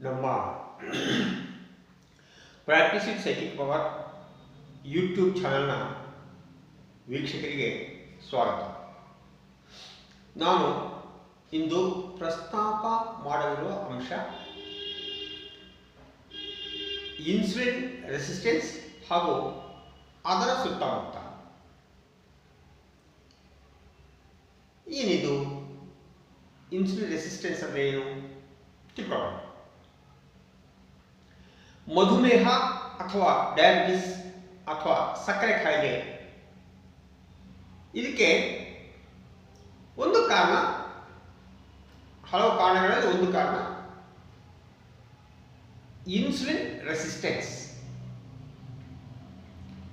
ನಮ್ಮ practising psychic power YouTube ಚಾನಲ್ನ ವೀಕ್ಷಕರಿಗೆ ಸ್ವಾಗತ. ನಾನು ಇಂದು ಪ್ರಸ್ತಾಪ ಮಾಡಲಿರುವ ಅಂಶ ಇನ್ಸುಲಿನ್ ರೆಸಿಸ್ಟೆನ್ಸ್ ಹಾಗೂ ಅದರ ಸುತ್ತಮುತ್ತ. ಏನಿದು? ಇನ್ಸುಲಿನ್ ರೆಸಿಸ್ಟೆನ್ಸ್ ಅಂದರೆ ಏನು? ತಿಳ್ಕೊಳ್ಳೋಣ ಮಧುಮೇಹ ಅಥವಾ ಡಯಾಬಿಟಿಸ್ ಅಥವಾ ಸಕ್ಕರೆ ಕಾಯಿಲೆ ಇದಕ್ಕೆ ಒಂದು ಕಾರಣ, ಹಲವು ಕಾರಣಗಳಲ್ಲಿ ಒಂದು ಕಾರಣ ಇನ್ಸುಲಿನ್ ರೆಸಿಸ್ಟೆನ್ಸ್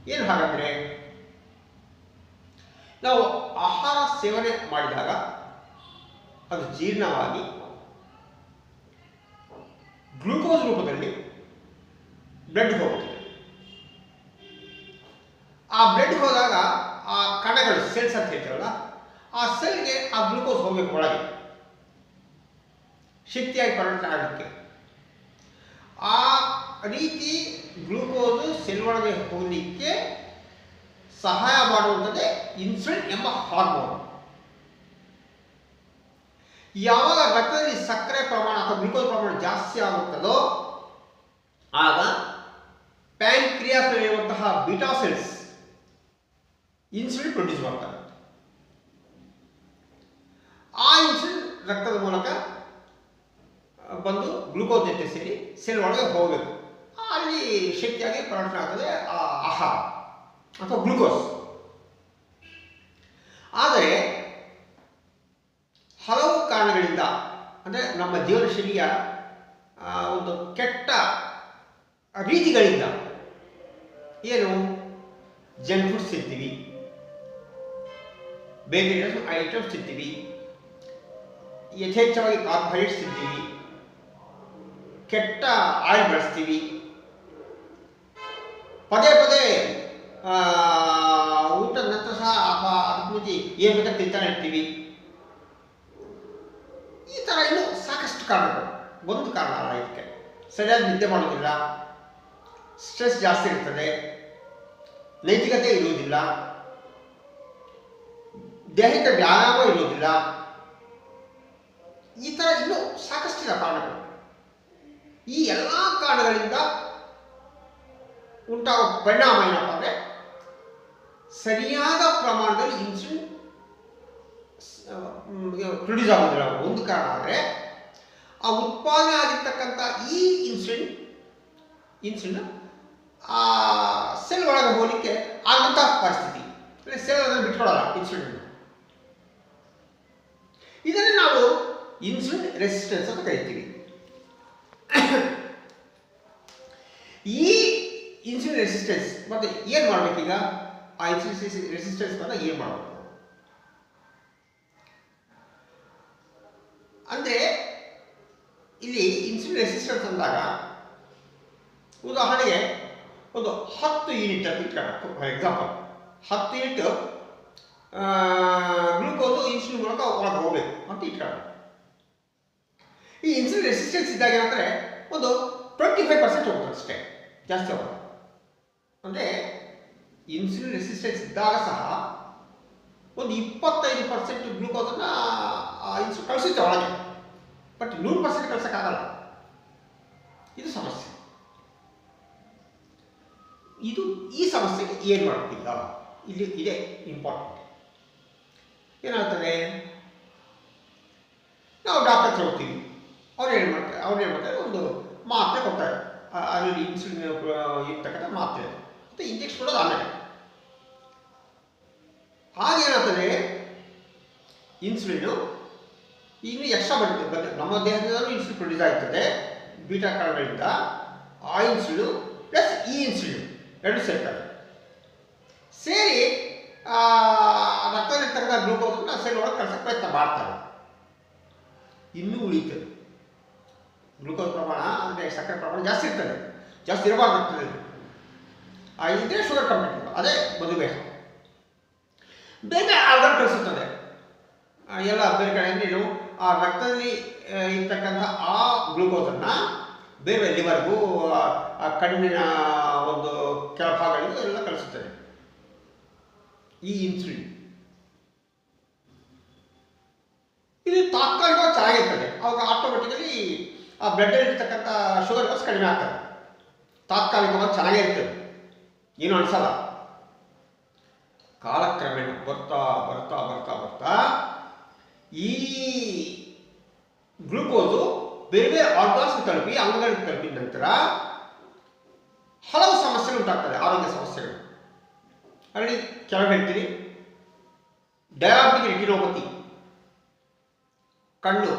ಏನು ಹಾಗಂದ್ರೆ, ನಾವು ಆಹಾರ ಸೇವನೆ ಮಾಡಿದಾಗ ಅದು ಜೀರ್ಣವಾಗಿ ಗ್ಲೂಕೋಸ್ ರೂಪದಲ್ಲಿ ಬ್ಲಡ್ ಹೋಗುತ್ತೆ. ಆ ಬ್ಲಡ್ ಹೋದಾಗ ಆ ಕಣಗಳು ಸೆಲ್ಸ್ ಅಂತ ಹೇಳ್ತೀವಲ್ಲ ಆ ಸೆಲ್ಗೆ ಆ ಗ್ಲೂಕೋಸ್ ಹೋಗಬೇಕು ಒಳಗೆ. ಶಕ್ತಿಯಾಗಿ ಪರಿಣತ ಆಗಲಿಕ್ಕೆ. ಆ ರೀತಿ ಗ್ಲೂಕೋಸು ಸೆಲ್ ಒಳಗೆ ಹೋಗಲಿಕ್ಕೆ ಸಹಾಯ ಮಾಡುವಂಥದ್ದೇ ಇನ್ಸುಲಿನ್ ಎಂಬ ಹಾರ್ಮೋನ್ ಯಾವಾಗ ರಕ್ತದಲ್ಲಿ ಸಕ್ಕರೆ ಪ್ರಮಾಣ ಅಥವಾ ಗ್ಲೂಕೋಸ್ ಪ್ರಮಾಣ ಜಾಸ್ತಿ ಆಗುತ್ತದೋ, ಆಗ ಪ್ಯಾಂಕ್ರಿಯಾಸ್ನಲ್ಲಿರುವಂತಹ ಬೀಟಾ ಸೆಲ್ಸ್ ಇನ್ಸುಲಿನ್ ಪ್ರೊಡ್ಯೂಸ್ ಮಾಡ್ತಾರೆ. ಆ ಇನ್ಸುಲಿನ್ ರಕ್ತದ ಮೂಲಕ ಬಂದು ಗ್ಲುಕೋಸ್ ಜೊತೆ ಸೇರಿ ಸೆಲ್ ಒಳಗೆ ಹೋಗಬೇಕು. ಅಲ್ಲಿ ಶಕ್ತಿಯಾಗಿ ಪರಿವರ್ತನೆ ಆಗ್ತದೆ ಆ ಆಹಾರ ಅಥವಾ ಗ್ಲುಕೋಸ್ ಆದರೆ, ಹಲವು ಕಾರಣಗಳಿಂದ, ಅಂದರೆ ನಮ್ಮ ಜೀವನ ಶೈಲಿಯ ಒಂದು ಕೆಟ್ಟ ರೀತಿಗಳಿಂದ ಏನು? ಜಂಕ್ ಫುಡ್ಸ್ ತಿಂತೀವಿ. ಬೇರೆ ಐಟಮ್ಸ್ ತಿಂತೀವಿ. ಯಥೇಚ್ಛವಾಗಿ ಕಾರ್ಬೋಹೈಡ್ರೇಟ್ಸ್ ತಿಂತೀವಿ. ಕೆಟ್ಟ ಆಯಿಲ್ ಬಳಸ್ತೀವಿ. ಪದೇ ಪದೇ ಊಟದ ನಂತರ ಸಹ ಅದ್ಭುತಿ ಏನು ಬೇಕಾದ್ರೆ ತಿಂತಾನೆ ಇರ್ತೀವಿ. ಈ ಥರ ಇನ್ನು ಸಾಕಷ್ಟು ಕಾರಣಗಳು. ಒಂದು ಕಾರಣ ಅಲ್ಲ ಇದಕ್ಕೆ. ಸರಿಯಾಗಿ ನಿದ್ದೆ ಮಾಡೋದಿಲ್ಲ ಸ್ಟ್ರೆಸ್ ಜಾಸ್ತಿ ಇರ್ತದೆ. ನೈತಿಕತೆ ಇರುವುದಿಲ್ಲ. ದೈಹಿಕ ವ್ಯಾಯಾಮ ಇರುವುದಿಲ್ಲ. ಈ ಥರ ಇನ್ನೂ ಸಾಕಷ್ಟಿನ ಕಾರಣಗಳು. ಈ ಎಲ್ಲ ಕಾರಣಗಳಿಂದ ಉಂಟಾಗುವ ಪರಿಣಾಮ ಏನಪ್ಪ ಅಂದರೆ, ಸರಿಯಾದ ಪ್ರಮಾಣದಲ್ಲಿ ಇನ್ಸುಲಿನ್ ಪ್ರೊಡ್ಯೂಸ್ ಆಗೋದಿಲ್ಲ ಒಂದು ಕಾರಣ ಆದರೆ ಆ ಉತ್ಪಾದನೆ ಆಗಿರ್ತಕ್ಕಂಥ ಈ ಇನ್ಸುಲಿನ್ ಇನ್ಸುಲಿನ್ ಆ ಸೆಲ್ ಒಳಗೆ ಹೋಗಲಿಕ್ಕೆ ಆಗುವಂಥ ಪರಿಸ್ಥಿತಿ. ಸೆಲ್ ಅದನ್ನು ಬಿಟ್ಕೊಡಲ್ಲ ಇನ್ಸುಲಿನ್ ಇದನ್ನು ನಾವು ಇನ್ಸುಲಿನ್ ರೆಸಿಸ್ಟೆನ್ಸ್ ಅಂತ ಕರಿತೀವಿ. ಈ ಇನ್ಸುಲಿನ್ ರೆಸಿಸ್ಟೆನ್ಸ್ ಮತ್ತೆ ಏನು ಮಾಡ್ಬೇಕೀಗ? ಆ ಇನ್ಸುಲಿನ್ ರೆಸಿಸ್ಟೆನ್ಸ್ ಬಂದ ಏನು ಮಾಡಬೇಕು? ಅಂದರೆ, ಇಲ್ಲಿ ಇನ್ಸುಲಿನ್ ರೆಸಿಸ್ಟೆನ್ಸ್ ಅಂದಾಗ, ಉದಾಹರಣೆಗೆ ಒಂದು ಹತ್ತು ಯೂನಿಟ್ ಅಂತ ಇಟ್ಕೊಳ್ಳೋಣ ಫಾರ್ ಎಕ್ಸಾಂಪಲ್ ಹತ್ತು ಯೂನಿಟ್ ಗ್ಲೂಕೋಸು ಇನ್ಸುಲಿನ್ ಮೂಲಕ ಒಳಗೆ ಹೋಗಬೇಕು ಅಂತ ಇಟ್ಕೊಳ್ಳೋಣ ಈ ಇನ್ಸುಲಿನ್ ರೆಸಿಸ್ಟೆನ್ಸ್ ಇದ್ದಾಗ ಏನಂದರೆ ಒಂದು ಟ್ವೆಂಟಿ ಫೈವ್ ಪರ್ಸೆಂಟ್ ಹೋಗುತ್ತೆ ಅಷ್ಟೇ ಜಾಸ್ತಿ ಹೋಗುತ್ತೆ ಅಂದರೆ ಇನ್ಸುಲಿನ್ ರೆಸಿಸ್ಟೆನ್ಸ್ ಇದ್ದಾಗ ಸಹ ಒಂದು ಇಪ್ಪತ್ತೈದು ಪರ್ಸೆಂಟ್ ಗ್ಲೂಕೋಸನ್ನು ಇನ್ಸು ಕಳಿಸುತ್ತೆ ಒಳಗೆ ಬಟ್ ನೂರು ಪರ್ಸೆಂಟ್ ಕಳ್ಸೋಕ್ಕಾಗಲ್ಲ ಇದು ಸಮಸ್ಯೆ ಇದು ಈ ಸಮಸ್ಯೆಗೆ ಏನು ಮಾಡುತ್ತಿಲ್ಲ ಇಲ್ಲಿ ಇದೆ ಇಂಪಾರ್ಟೆಂಟ್ ಏನಾಗ್ತದೆ? ನಾವು ಡಾಕ್ಟರ್ ಹತ್ರ ಹೋಗ್ತೀವಿ. ಅವ್ರು ಏನು ಮಾಡ್ತಾರೆ ಅವ್ರು ಏನು ಮಾಡ್ತಾರೆ, ಒಂದು ಮಾತ್ರೆ ಕೊಡ್ತಾರೆ. ಅದರಲ್ಲಿ ಇನ್ಸುಲಿನ್ ಇರ್ತಕ್ಕಂಥ ಮಾತ್ರೆ. ಮತ್ತು ಇಂಜೆಕ್ಷನ್ ಕೊಡೋದು ಆಮೇಲೆ. ಹಾಗೇನಾಗ್ತದೆ ಇನ್ಸುಲಿನು ಇನ್ನು ಎಕ್ಸ್ಟ್ರಾ ಬರುತ್ತೆ ನಮ್ಮ ದೇಹದಲ್ಲೂ ಇನ್ಸುಲಿನ್ ಪ್ರೊಡ್ಯೂಸ್ ಆಗ್ತದೆ. ಬೀಟಾ ಕಾರಣಗಳಿಂದ ಆ ಇನ್ಸುಲಿನ್ ಪ್ಲಸ್ ಈ ಇನ್ಸುಲಿನ್ ಎರಡು ಸೇರ್ತಾರೆ ಸೇರಿ ರಕ್ತದಲ್ಲಿರ್ತಕ್ಕಂಥ ಗ್ಲೂಕೋಸನ್ನು ಸೆಲ್ ಒಳಗೆ ಕಳ್ಸೋಕ್ಕೆ ಪ್ರಯತ್ನ ಮಾಡ್ತಾರೆ ಇನ್ನೂ ಉಳಿತದೆ ಗ್ಲೂಕೋಸ್ ಪ್ರಮಾಣ, ಅಂದರೆ ಸಕ್ಕರೆ ಪ್ರಮಾಣ ಜಾಸ್ತಿ ಇರ್ತದೆ. ಜಾಸ್ತಿ ಇರಬಾರ್ದು ಇದ್ರೆ ಶುಗರ್ ಕಂಪ್ಲೀಟ್ ಅದೇ ಮಧುಮೇಹ. ಬೇಗ ಆರ್ಗನ್ ಕಳಿಸುತ್ತದೆ. ಎಲ್ಲ ಬೇರೆ ಕಡೆ ಏನು ಆ ರಕ್ತದಲ್ಲಿ ಇರ್ತಕ್ಕಂಥ ಆ ಗ್ಲೂಕೋಸನ್ನು ಬೇರೆ ಲಿವರ್ಗೂ ಆ- ಕಣ್ಣಿನ ಒಂದು ಕೆಳಭಾಗಗಳಿಗೂ ಎಲ್ಲ ಕಳಿಸುತ್ತದೆ ಈ ಇನ್ಸುಲಿನ್ ಇದು ತಾತ್ಕಾಲಿಕವಾಗಿ ಚೆನ್ನಾಗಿರ್ತದೆ. ಅವಾಗ ಆಟೋಮೆಟಿಕಲಿ ಆ ಬ್ಲಡ್ಡಲ್ಲಿ ಇರ್ತಕ್ಕಂಥ ಶುಗರ್ ಲೆವೆಲ್ಸ್ ಕಡಿಮೆ ಆಗ್ತದೆ. ತಾತ್ಕಾಲಿಕವಾಗಿ ಚೆನ್ನಾಗೇ ಇರ್ತದೆ. ಏನು ಅನಿಸಲ್ಲ. ಕಾಲಕ್ರಮೇಣ ಬರ್ತಾ ಬರ್ತಾ ಬರ್ತಾ ಬರ್ತಾ ಈ ಗ್ಲೂಕೋಸು ಬೇರೆ ಬೇರೆ ಆರ್ಗಾನ್ಸ್ ತಲುಪಿ ಅಂಗಗಳನ್ನು ತಲುಪಿದ ನಂತರ ಹಲವು ಸಮಸ್ಯೆಗಳು ಉಂಟಾಗ್ತದೆ, ಆರೋಗ್ಯ ಸಮಸ್ಯೆಗಳು. ಅಲ್ಲಿ ಕೆಳಗೆ ಹೇಳ್ತೀನಿ. ಡಯಾಬಿಟಿಕ್ ರೆಟಿನೋಪತಿ ಕಣ್ಣು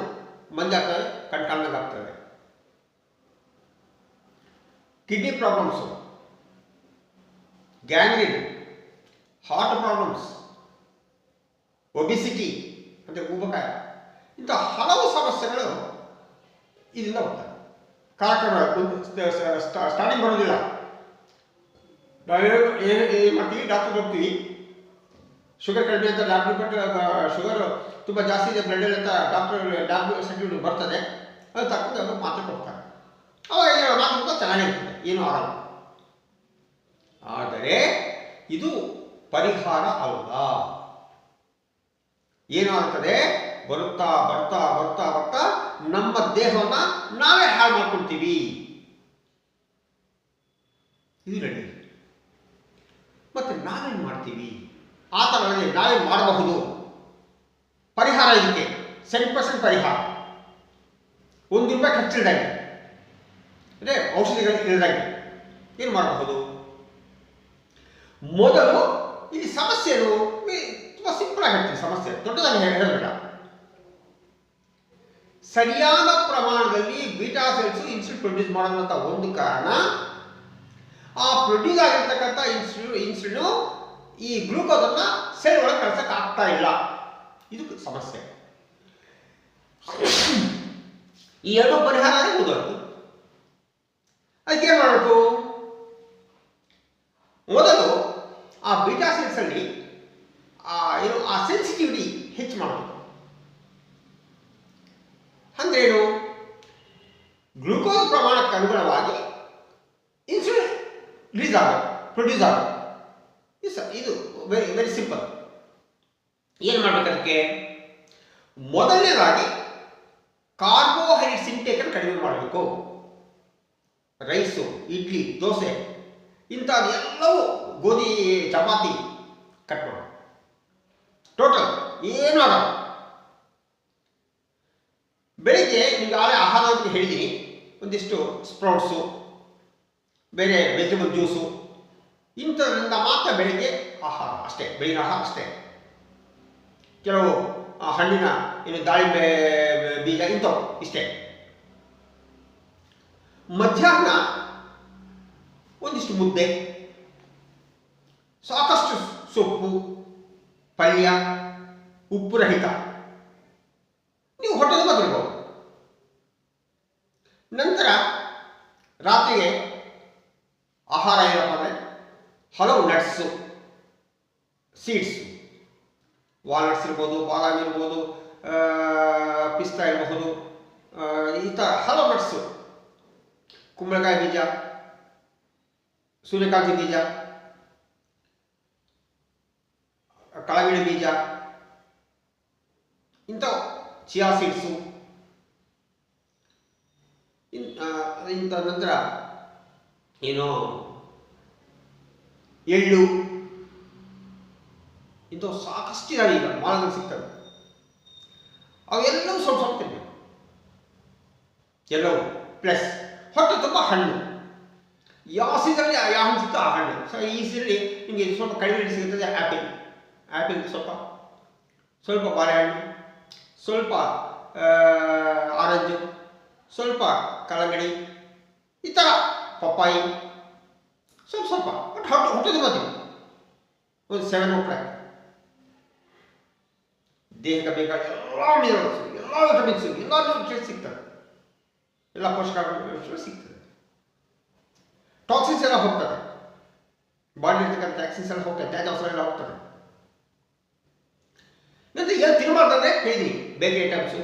ಮಂಜಾಗ್ತದೆ ಕಣ್ ಕಣ್ಣಗಾಗ್ತದೆ kidney problems gangrene heart problems obesity ಅಂದರೆ ಊಬಕಾಯ ಇಂಥ ಹಲವು ಸಮಸ್ಯೆಗಳು ಇದರಿಂದ ಬರ್ತಾರೆ. ಕಾರ್ಯಕ್ರಮ ಸ್ಟಾರ್ಟಿಂಗ್ ಬರೋದಿಲ್ಲ. ಏನು ಏನು ಏನು ಮಾಡ್ತೀವಿ ಡಾಕ್ಟರ್ ಹೋಗ್ತೀವಿ. ಶುಗರ್ ಕಡಿಮೆ ಅಂತ ಡಾಕ್ಟರ್ ರಿಪೋರ್ಟ್ ಶುಗರ್ ತುಂಬ ಜಾಸ್ತಿ ಇದೆ ಬ್ಲಡ್ ಅಂತ ಡಾಕ್ಟರ್ ಲ್ಯಾಬ್ ಸರ್ಟಿಫಿಕೇಟ್ ಬರ್ತದೆ. ಅದು ತಕ್ಕಂತೆ ಅವರು ಮಾತ್ರೆ ಕೊಡ್ತಾರೆ. ಅವಾಗ ಏನು ಮಾತ್ರೆ ಕೂಡ ಚೆನ್ನಾಗಿರ್ತದೆ. ಏನೂ ಆಗಲ್ಲ. ಆದರೆ ಇದು ಪರಿಹಾರ ಅಲ್ಲ ಏನಾಗ್ತದೆ ಬರುತ್ತಾ, ಬರ್ತಾ ಬರ್ತಾ ಬರ್ತಾ ನಮ್ಮ ದೇಹವನ್ನು ನಾವೇ ಹಾಳು ಮಾಡ್ಕೊಳ್ತೀವಿ ಇದು ನಡಿ ಮತ್ತೆ ನಾವೇನು ಮಾಡ್ತೀವಿ? ಆ ಥರದಲ್ಲಿ ನಾವೇನು ಮಾಡಬಹುದು. ಪರಿಹಾರ ಇದಕ್ಕೆ. ಸೆವೆನ್ ಪರ್ಸೆಂಟ್ ಪರಿಹಾರ. ಒಂದು ರೂಪಾಯಿ ಖರ್ಚಿಲ್ದಾಗೆ. ಅಂದರೆ ಔಷಧಿಗಳು ಇಲ್ಲದಂಗೆ ಏನು ಮಾಡಬಹುದು? ಮೊದಲು ಈ ಸಮಸ್ಯೆನು ತುಂಬ ಸಿಂಪಲ್ ಆಗಿ ಸಮಸ್ಯೆ. ದೊಡ್ಡದಾಗಿ ಹೇಳ- ಹೇಳಬೇಡ. ಸರಿಯಾದ ಪ್ರಮಾಣದಲ್ಲಿ ಬೀಟಾ ಸೆಲ್ಸ್ ಇನ್ಸುಲಿನ್ ಪ್ರೊಡ್ಯೂಸ್ ಮಾಡೋದಂತ ಒಂದು ಕಾರಣ, ಆ ಪ್ರೊಡ್ಯೂಸ್ ಆಗಿರ್ತಕ್ಕಂಥ ಇನ್ಸುಲಿನ್ ಇನ್ಸುಲಿನ್ ಈ ಗ್ಲೂಕೋಸನ್ನು ಸೆಲ್ ಒಳಗೆ ಕಳ್ಸಕ್ಕೆ ಆಗ್ತಾ ಇಲ್ಲ. ಇದು ಸಮಸ್ಯೆ. ಈ ಎರಡು ಪರಿಹಾರ ಮುಗಿದೋಯ್ತು ಅದಕ್ಕೆ ಮಾಡಬೇಕು? ಮೊದಲು ಆ ಬೀಟಾ ಸೆಲ್ಸ್ ಅಲ್ಲಿ, ಆ, ಏನು, ಆ ಸೆನ್ಸಿಟಿವಿಟಿ ಹೆಚ್ಚು ಮಾಡಬೇಕು. ಅಂದ್ರೇನು ಗ್ಲುಕೋಸ್ ಪ್ರಮಾಣಕ್ಕೆ ಅನುಗುಣವಾಗಿ ಇನ್ಸುಲಿನ್ ರಿಲೀಸ್ ಆಗೋದು ಪ್ರೊಡ್ಯೂಸ್ ಆಗೋದು ಇದು ವೆರಿ ವೆರಿ ಸಿಂಪಲ್ ಏನು ಮಾಡ್ಬೇಕು ಅದಕ್ಕೆ? ಮೊದಲನೇದಾಗಿ ಕಾರ್ಬೋಹೈಡ್ರೇಟ್ಸ್ ಇಂಟೇಕನ್ನು ಕಡಿಮೆ ಮಾಡಬೇಕು. ರೈಸು ಇಡ್ಲಿ, ದೋಸೆ, ಇಂಥದ್ದು ಎಲ್ಲವೂ ಗೋಧಿ, ಚಪಾತಿ ಕಟ್ ಟೋಟಲ್ ಏನೂ ಆಗಲ್ಲ. ಬೆಳಿಗ್ಗೆ ನಿಮ್ಗೆ ಆಳೆ ಆಹಾರ ಅಂತ ಹೇಳಿದ್ದೀನಿ ಒಂದಿಷ್ಟು ಸ್ಪ್ರೌಟ್ಸು ಬೇರೆ ವೆಜಿಟಬಲ್ ಜ್ಯೂಸು ಇಂಥದ್ರಿಂದ ಮಾತ್ರ ಬೆಳಿಗ್ಗೆ ಆಹಾರ ಅಷ್ಟೇ ಬೆಳಗಿನ ಆಹಾರ ಅಷ್ಟೇ. ಕೆಲವು ಹಣ್ಣಿನ ಏನು ದಾಳಿಂಬೆ, ಬೀಜ ಇಂಥವು ಇಷ್ಟೇ. ಮಧ್ಯಾಹ್ನ ಒಂದಿಷ್ಟು ಮುದ್ದೆ, ಸಾಕಷ್ಟು ಸೊಪ್ಪು, ಪಲ್ಯ, ಉಪ್ಪು ರಹಿತ. ನೀವು ಹೊಟ್ಟೆಗೆ ತಿನ್ಬೋದು ನಂತರ ರಾತ್ರಿಗೆ ಆಹಾರ ಏನಪ್ಪ ಅಂದರೆ ಹಲವು ನಟ್ಸು ಸೀಡ್ಸ್ ವಾಲ್ನಟ್ಸ್ ಇರ್ಬೋದು, ಬಾದಾಮಿ ಇರ್ಬೋದು ಪಿಸ್ತಾ ಇರಬಹುದು ಈ ಥರ ಹಲವು ನಟ್ಸು ಕುಂಬಳಕಾಯಿ ಬೀಜ, ಸೂರ್ಯಕಾಂತಿ ಬೀಜ ಕಳಗಿಳಿ ಬೀಜ, ಇಂಥವು ಚಿಯಾ ಸೀಡ್ಸು ಇನ್ ಇಂಥ ನಂತರ ಏನು ಎಳ್ಳು. ಇಂಥ ಸಾಕಷ್ಟು ಇದಾವೆ ಈಗ ಮಾಲದಲ್ಲಿ ಸಿಗ್ತವೆ. ಅವೆಲ್ಲವೂ ಸ್ವಲ್ಪ ಸ್ವಲ್ಪ ತಿನ್ನ ಎಲ್ಲವೂ ಪ್ಲಸ್ ಹೊಟ್ಟೆ ತುಂಬ ಹಣ್ಣು. ಯಾವ ಸೀಸನಲ್ಲಿ ಯಾವ ಹಣ್ಣು ಸಿಗ್ತೋ ಆ ಹಣ್ಣು. ಸೊ ಈ ಸೀಸನಲ್ಲಿ ನಿಮಗೆ ಸ್ವಲ್ಪ ಕಡಿಮೆ ಸಿಗುತ್ತದೆ ಆ್ಯಪಿಲ್ ಆ್ಯಪಿಲ್ ಸ್ವಲ್ಪ ಸ್ವಲ್ಪ ಬಾಳೆಹಣ್ಣು ಸ್ವಲ್ಪ ಆರೆಂಜು, ಸ್ವಲ್ಪ ಕಲ್ಲಂಗಡಿ ಈ ಥರ ಪಪ್ಪಾಯಿ, ಸ್ವಲ್ಪ ಸ್ವಲ್ಪ ಬಟ್ ಹೊಟ್ಟೆ ಹೊಟ್ಟೆ ತುಂಬ ತಿನ್ನು ಒಂದು ಸೆವೆನ್ ಓ ದೇಹಕ್ಕೆ ಬೇಕಾದ ಎಲ್ಲ ಮಿನರಲ್ಸು ಎಲ್ಲ ವಿಟಮಿನ್ಸು ಎಲ್ಲ ನ್ಯೂಟ್ರಿಯನ್ಸ್ ಸಿಗ್ತದೆ. ಎಲ್ಲ ಪೋಷಕಾಂಶಗಳು ಸಿಗ್ತದೆ. ಟಾಕ್ಸಿನ್ಸ್ ಎಲ್ಲ ಹೋಗ್ತದೆ. ಬಾಡಿ ಇರ್ತಕ್ಕಂಥ ಟ್ಯಾಕ್ಸಿನ್ಸ್ ಎಲ್ಲ ಹೋಗ್ತದೆ ತ್ಯಾಜ್ಯಾವಸರ ಎಲ್ಲ ಹೋಗ್ತದೆ. ನಂತರ ಏನು ತಿನ್ನಬಾರ್ದಂದ್ರೆ ಹೇಳಿದ್ದೀನಿ. ಬೇಕರಿ ಐಟಮ್ಸು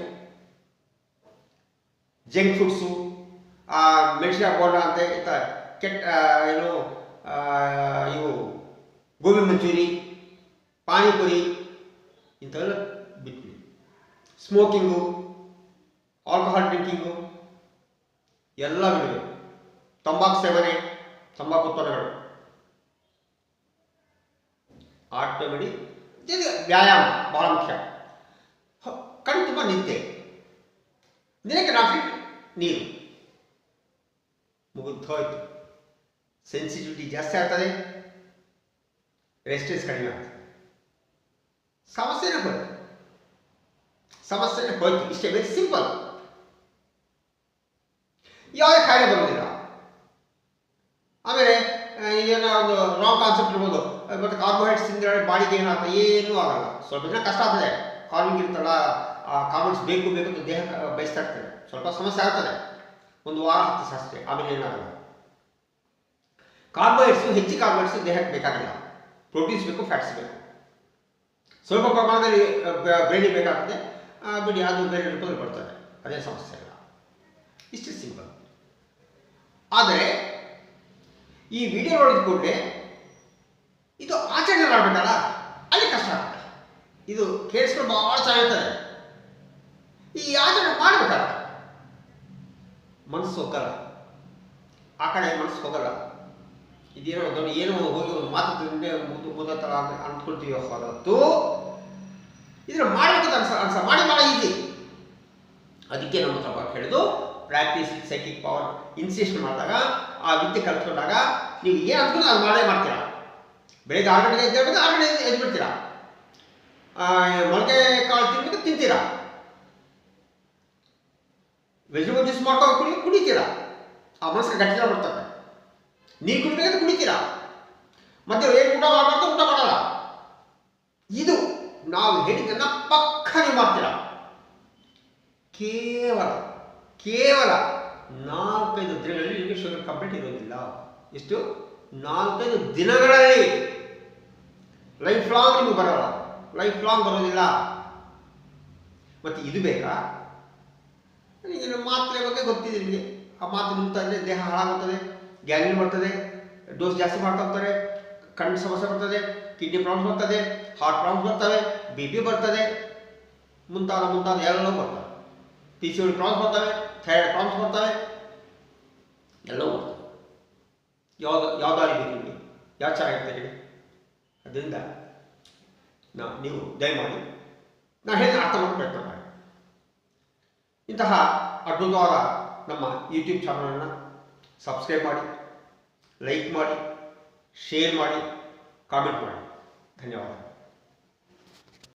ಜಂಕ್ ಫುಡ್ಸು ಮೆಣಸಿನ ಬೋಂಡ ಅಂತ ಕೆಟ್ಟ ಏನು ಇವು ಗೋಬಿ ಮಂಚೂರಿ, ಪಾನಿಪುರಿ, ಇಂಥವೆಲ್ಲ ಬಿಟ್ಬಿಡಿ ಸ್ಮೋಕಿಂಗು ಆಲ್ಕೋಹಾಲ್ ಡ್ರಿಂಕಿಂಗು ಎಲ್ಲ ಬಿಡಬೇಕು ತಂಬಾಕು ಸೇವನೆ, ತಂಬಾಕು ಉತ್ಪನ್ನಗಳು. ಆಟ ಬಿಡಿ ವ್ಯಾಯಾಮ ಬಹಳ ಮುಖ್ಯ. ಕಣ್ಣು ತುಂಬ ನಿದ್ದೆ. ದಿನಕ್ಕೆ ರಾತ್ರಿ ನೀರು. ಮುಗಿದು ಹೋಯ್ತು ಸೆನ್ಸಿಟಿವಿಟಿ ಜಾಸ್ತಿ ಆಗ್ತದೆ. ರೆಸ್ಟೆನ್ಸ್ ಕಡಿಮೆ ಆಗ್ತದೆ. ಸಮಸ್ಯೆನೇ ಹೋಯ್ತು. ಸಮಸ್ಯೆನೇ ಹೋಯ್ತು. ಇಷ್ಟೇ ವೆರಿ ಸಿಂಪಲ್ ಯಾವುದೇ ಕಾಯಿಲೆ ಬರೋದಿಲ್ಲ ಆಮೇಲೆ ಏನೋ ಒಂದು ರಾಂಗ್ ಕಾನ್ಸೆಪ್ಟ್ ಇರ್ಬೋದು. ಮತ್ತು ಕಾರ್ಬೋಹೈಡ್ರೇಟ್ಸ್ ತಿಂದರೆ ಬಾಡಿಗೆ ಏನಾಗ್ತದೆ? ಏನೂ ಆಗಲ್ಲ. ಸ್ವಲ್ಪ ದಿನ ಕಷ್ಟ ಆಗ್ತದೆ. ಕಾರ್ವಿಂಗ್ ಇರ್ತಲ್ಲ ಆ ಕಾಮನ್ಸ್ ಬೇಕು ಬೇಕು ಅಂತ ದೇಹ ಬಯಸ್ತಾ ಇರ್ತದೆ. ಸ್ವಲ್ಪ ಸಮಸ್ಯೆ ಆಗ್ತದೆ. ಒಂದು ವಾರ ಹತ್ತು ದಿವಸ ಅಷ್ಟೇ, ಆಮೇಲೆ ಏನಾಗಲ್ಲ. ಕಾರ್ಬೋಹೈಡ್ರೇಟ್ಸು ಹೆಚ್ಚು ಕಾರ್ಬೋಹೈಡ್ರೇಟ್ಸ್ ದೇಹಕ್ಕೆ ಬೇಕಾಗಿಲ್ಲ. ಪ್ರೋಟೀನ್ಸ್ ಬೇಕು ಫ್ಯಾಟ್ಸ್ ಬೇಕು. ಸ್ವಲ್ಪ ಪ್ರಮಾಣದಲ್ಲಿ ಬ್ರೈನಿಗೆ ಬೇಕಾಗ್ತದೆ ಬಿಡಿ, ಅದು ಬೇರೆ ರೂಪದಲ್ಲಿ ಬರ್ತದೆ. ಅದೇ ಸಮಸ್ಯೆ ಇಲ್ಲ ಇಷ್ಟು ಸಿಂಪಲ್ ಆದರೆ, ಈ ವಿಡಿಯೋ ನೋಡಿದ ಕೂಡಲೇ ಇದು ಆಚರಣೆ ಮಾಡಬೇಕಲ್ಲ? ಅಲ್ಲಿ ಕಷ್ಟ ಆಗುತ್ತೆ. ಇದು ಕೇಳಿಸ್ಕೊಂಡು ಭಾಳ ಚೆನ್ನಾಗಿರ್ತದೆ. ಈ ಆಚರಣೆ ಮಾಡಬೇಕಲ್ಲ? ಮನಸ್ಸು ಹೋಗಲ್ಲ. ಆ ಕಡೆ ಮನಸ್ಸು ಹೋಗಲ್ಲ. ಇದೇನೋ ದೊಡ್ಡ ಏನೋ ಹೋಗಿ ಒಂದು ಮಾತು ತಿಂದೆ ಮುದ್ದು ಮುದ ಥರ ಅಂದ್ಕೊಳ್ತೀವಿ ಹೊರತು? ಇದನ್ನು ಮಾಡಬೇಕು ಅನ್ಸ ಅನ್ಸ ಮಾಡಿ ಭಾಳ ಈಸಿ ಅದಕ್ಕೆ ನಮ್ಮ ಬರೋಕೆ ಹೇಳಿದು ಪ್ರಾಕ್ಟೀಸ್ ಸೈಕಿಕ್ ಪವರ್ ಇನ್ಸಿಸ್ಟ್ ಮಾಡಿದಾಗ ಆ ವಿದ್ಯೆ ಕಲ್ತ್ಕೊಂಡಾಗ ನೀವು ಏನು ಅಂದ್ಕೊಂಡು ಅದು ಮಾಡೇ ಮಾಡ್ತೀರಾ. ಬೆಳಿಗ್ಗೆ ಆರು ಗಂಟೆಗೆ ಎದ್ದೇಳ್ಬೇಕು ಆರು ಗಂಟೆಗೆ ಎದ್ದು ಬಿಡ್ತೀರಾ ಆ, ಮೊಳಕೆ ಕಾಳು ತಿನ್ಬೇಕು ತಿಂತೀರಾ. ವೆಜಿಟೇಬಲ್ ಜ್ಯೂಸ್ ಮಾಡ್ಕೊಂಡು ಕುಡಿ ಕುಡಿತೀರಾ ಆ ಮನಸ್ಸಿಗೆ ಗಟ್ಟಿನ ಬರ್ತದೆ ನೀರು ಕುಡಿಬೇಕಂತ ಕುಡಿತೀರಾ ಮತ್ತೆ ಏನು ಊಟ ಮಾಡಬಾರ್ದು ಊಟ ಮಾಡಲ್ಲ ಇದು ನಾವು ಹೇಳಿದ್ದನ್ನ ಪಕ್ಕ ನೀವು ಮಾಡ್ತೀರಾ ಕೇವಲ ಕೇವಲ ನಾಲ್ಕೈದು ದಿನಗಳಲ್ಲಿ ನಿಮಗೆ ಶುಗರ್ ಕಂಪ್ಲೀಟ್ ಇರೋದಿಲ್ಲ ಎಷ್ಟು ನಾಲ್ಕೈದು ದಿನಗಳಲ್ಲಿ ಲೈಫ್ ಲಾಂಗ್ ನಿಮಗೆ ಬರಲ್ಲ ಲೈಫ್ ಲಾಂಗ್ ಬರೋದಿಲ್ಲ ಮತ್ತೆ ಇದು ಬೇಕಾ ಈಗ ಮಾತ್ರೆ ಬಗ್ಗೆ ಗೊತ್ತಿದೆ ನಿಮಗೆ. ಆ ಮಾತ್ರೆ ನುಗ್ತಾ ಇದ್ರೆ ದೇಹ ಹಾಳಾಗುತ್ತದೆ ಗ್ಯಾಂಗ್ರೀನ್ ಬರ್ತದೆ ಡೋಸ್ ಜಾಸ್ತಿ ಮಾಡ್ತಾ ಹೋಗ್ತಾರೆ ಕಣ್ಣು ಸಮಸ್ಯೆ ಬರ್ತದೆ ಕಿಡ್ನಿ ಪ್ರಾಬ್ಲಮ್ಸ್ ಬರ್ತದೆ ಹಾರ್ಟ್ ಪ್ರಾಬ್ಲಮ್ಸ್ ಬರ್ತವೆ ಬಿ ಪಿ ಬರ್ತದೆ, ಮುಂತಾದ ಮುಂತಾದ ಎಲ್ಲವೂ ಬರ್ತವೆ. ಪಿ ಸಿ ಪ್ರಾಬ್ಲಮ್ಸ್ ಬರ್ತವೆ ಥೈರಾಯ್ಡ್ ಪ್ರಾಬ್ಲಮ್ಸ್ ಬರ್ತವೆ, ಎಲ್ಲವೂ ಬರ್ತವೆ. ಯಾವ್ದು ದಾರಿ ಬೇಕು ನಿಮಗೆ? ಯಾವ ಚೆನ್ನಾಗಿರುತ್ತೆ ಹೇಳಿ? ಅದರಿಂದ ನಾ, ನೀವು ದಯಮಾಡಿ ನಾನು ಹೇಳಿದ ಅರ್ಥ ಮಾಡಿ ಇಂತಹ ಅದ್ಭುತವಾದ ನಮ್ಮ ಯೂಟ್ಯೂಬ್ ಚಾನಲನ್ನು ಸಬ್ಸ್ಕ್ರೈಬ್ ಮಾಡಿ ಲೈಕ್ ಮಾಡಿ ಶೇರ್ ಮಾಡಿ ಕಾಮೆಂಟ್ ಮಾಡಿ. ಧನ್ಯವಾದ